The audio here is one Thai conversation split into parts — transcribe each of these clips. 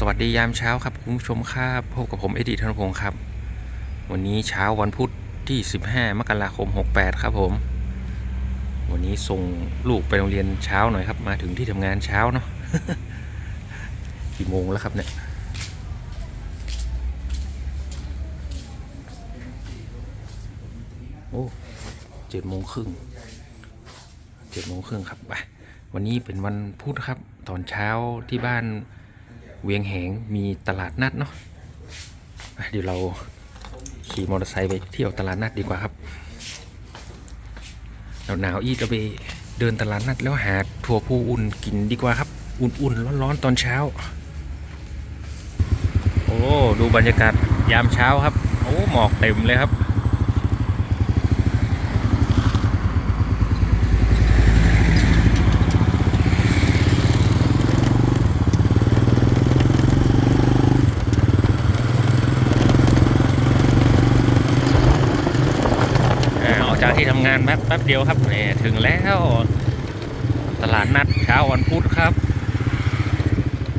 สวัสดียามเช้าครับคุณผู้ชมครับพบกับผมเอดีธนพงศ์ครับ วันนี้เช้าวันพุธที่ 15 มกราคม 68 ครับผม วันนี้ส่งลูกไปโรงเรียนเช้าหน่อยครับมาถึงที่ทำงานเช้าเนาะกี่โมงแล้วครับเนี่ยโอ้เจ็ดโมงครึ่งเจ็ดโมงครึ่งครับไปวันนี้เป็นวันพุธครับ ตอนเช้าที่บ้าน เวียงแหงมีตลาดนัดเนาะเดี๋ยวเราขี่มอเตอร์ไซค์ไปเที่ยวตลาดนัดดีกว่าครับหนาวๆอีจะไปเดินตลาดนัดแล้วหาถั่วพูอุ่นกินดีกว่าครับ อุ่นๆร้อนๆตอนเช้า โอ้ดูบรรยากาศยามเช้าครับ โอ้หมอกเต็มเลยครับ จากที่ทำงานแป๊บแป๊บเดียวครับนี่ถึงแล้ว ตลาดนัดเช้าวันพุธครับ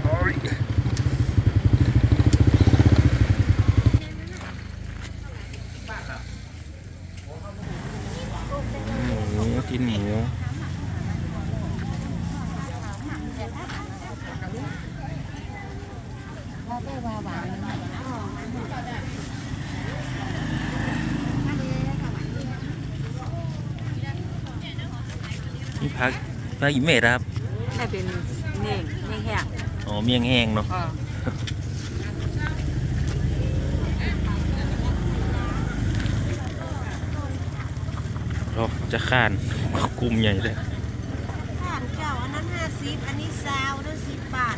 โอ้ยหกินหมู นี่พักพักอิเมจครับได้เป็นเน่งเน่งแห้งอ๋อเมี่ยงแห้งเนาะอ่าเราจะข้านกลุ่มใหญ่เลยผ่านเจ้าอันนั้นห้าสิบอันนี้ซาวด้วยสิบบาท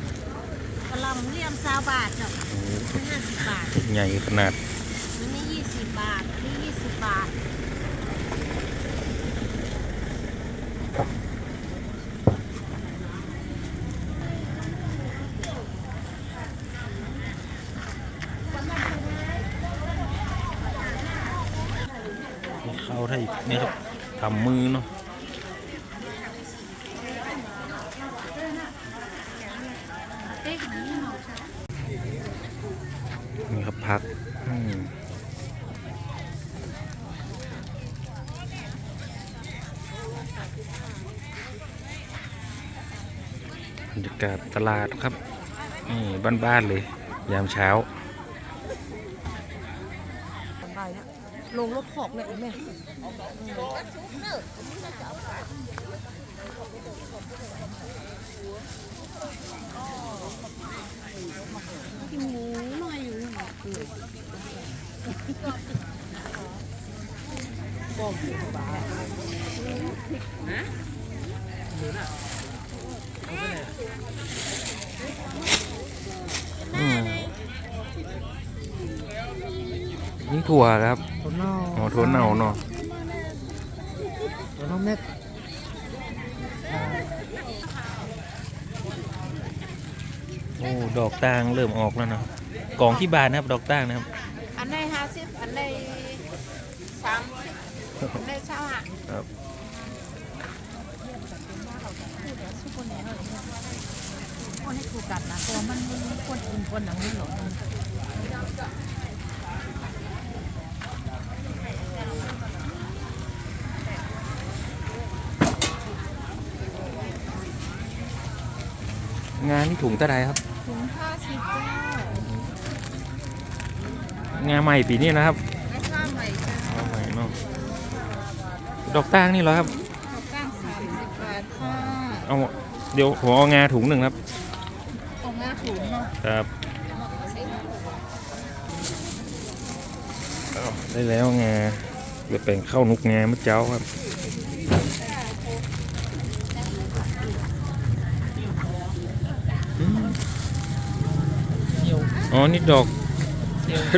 กระหลำเลี่ยมซาวบาทจ้ะโอ้โหอันห้าสิบบาท ใหญ่ขนาดอันนี้ยี่สิบบาทอันนี้ยี่สิบบาท นี่เข้าได้อีก นี่ครับทำมือเนาะนี่ครับพักบรรยากาศตลาดครับนี่บ้านๆเลย ยามเช้า ไปนะ ลงรถขอบเลยแม่กินหมูหน่อยอยู่บอกบ้าฮะหมูนะ นี่ถั่วครับถั่วเน่าอ๋อถั่วเน่าเนาะถั่วเน่าเม็ดโอ้ดอกตางเริ่มออกแล้วเนาะกล่องที่บานนะครับดอกตางนะครับ อันในห้าสิบอันในสามสิบอันในเช้าหักครับคนให้ถูกกัดนะตัวมันคนอุ่นคนหนังนี่หรอ งานนี่ถุงตะไดครับ ถุงห้าสิบเจ้างานใหม่ปีนี้นะครับไม่ข้ามใหม่จ้าเอาใหม่เนาะดอกตางนี่เหรอครับข้าวก้างสามสิบบาทค่ะเอาเดี๋ยวผมเอางาถุงหนึ่งครับตรงหน้าถุงเนาะครับอ้าวได้แล้วงาเดี๋ยวแป่งเข้านุกงาเมื่อเจ้าครับ อ๋อ นี่ดอก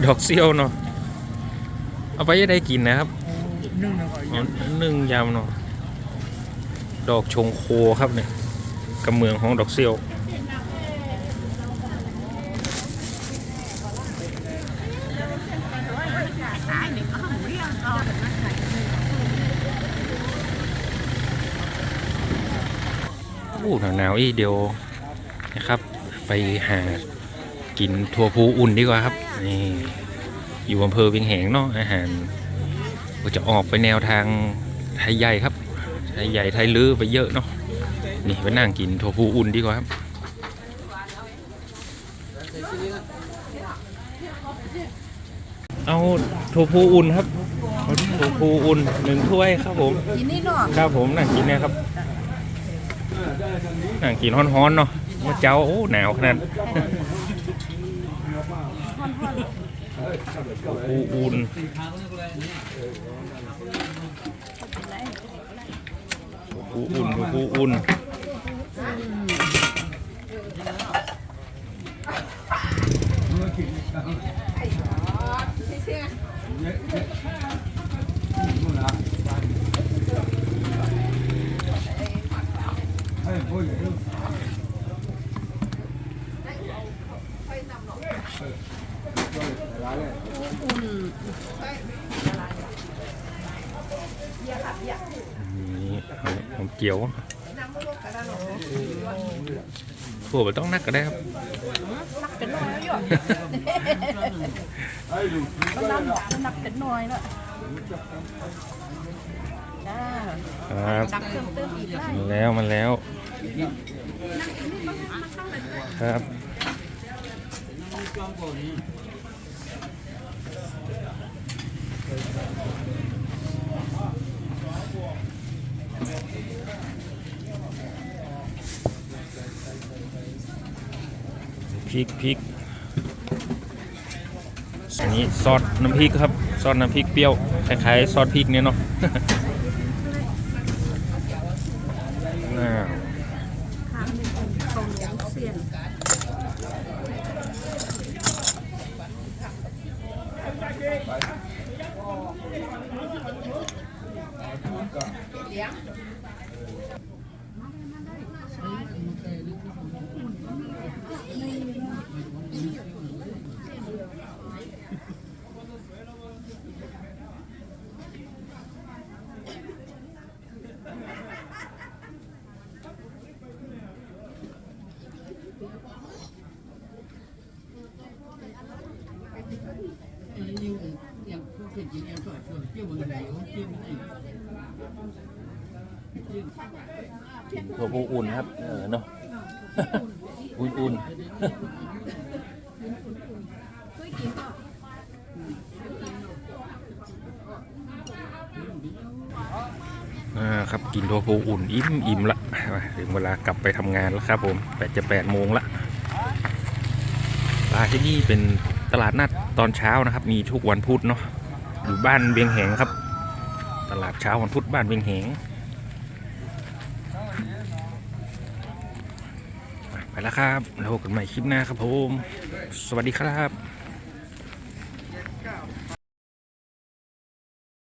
ดอกเซียวเนาะ เอาไปยังได้กินนะครับนึ่งนะก่อนอ๋อนึ่งยำเนาะ ดอกชงโคครับเนี่ยกำเมืองของดอกเซียวโอ้หนาวๆอีเดียวนะครับ ไปหา กินถั่วพูอุ่นดีกว่าครับนี่อยู่อำเภอเวียงแหงเนาะอาหารก็จะออกไปแนวทางไทยใหญ่ครับไทยใหญ่ไทยลื้อไปเยอะเนาะนี่ไปนั่งกินถั่วพูอุ่นดีกว่าครับเอาถั่วพูอุ่นครับเอาถั่วพูอุ่นหนึ่งถ้วยครับผมกินนี่เนาะครับผมนั่งกินเนี่ยครับนั่งกินฮ้อนๆเนาะมาเจ้าโอ้หนาวขนาด อูอุ่นอูอุ่นอูอุ่นนี่เอาเอาเกี๊ยวถั่วไม่ต้องนักก็ได้ครับนักเป็นน้อยแล้วอยู่มันน้ำบอกมันนักเป็นน้อยแล้วจ้าครับดักเติมเติมอีกได้มาแล้วมาแล้ว ครับ พริกพริกอันนี้ซอสน้ำพริกครับซอสน้ำพริกเปรี้ยวคล้ายๆซอสพริกเนี่ยเนาะอ้าวทาง นี้เป็นตรงเสียน ถั่วพูอุ่นครับ เออเนาะอุ่นๆอ่าครับกินถั่วพูอุ่นอิ่มอิ่มละถึงเวลากลับไปทำงานแล้วครับผมแปดจะแปดโมงละร้านที่นี่เป็นตลาดนัดตอนเช้านะครับ มีทุกวันพุธเนาะอยู่บ้านเวียงแหงครับ ตลาดเช้าวันพุธบ้านเวียงแหง ไปแล้วครับแล้วพบกันใหม่คลิปหน้าครับผม สวัสดีครับ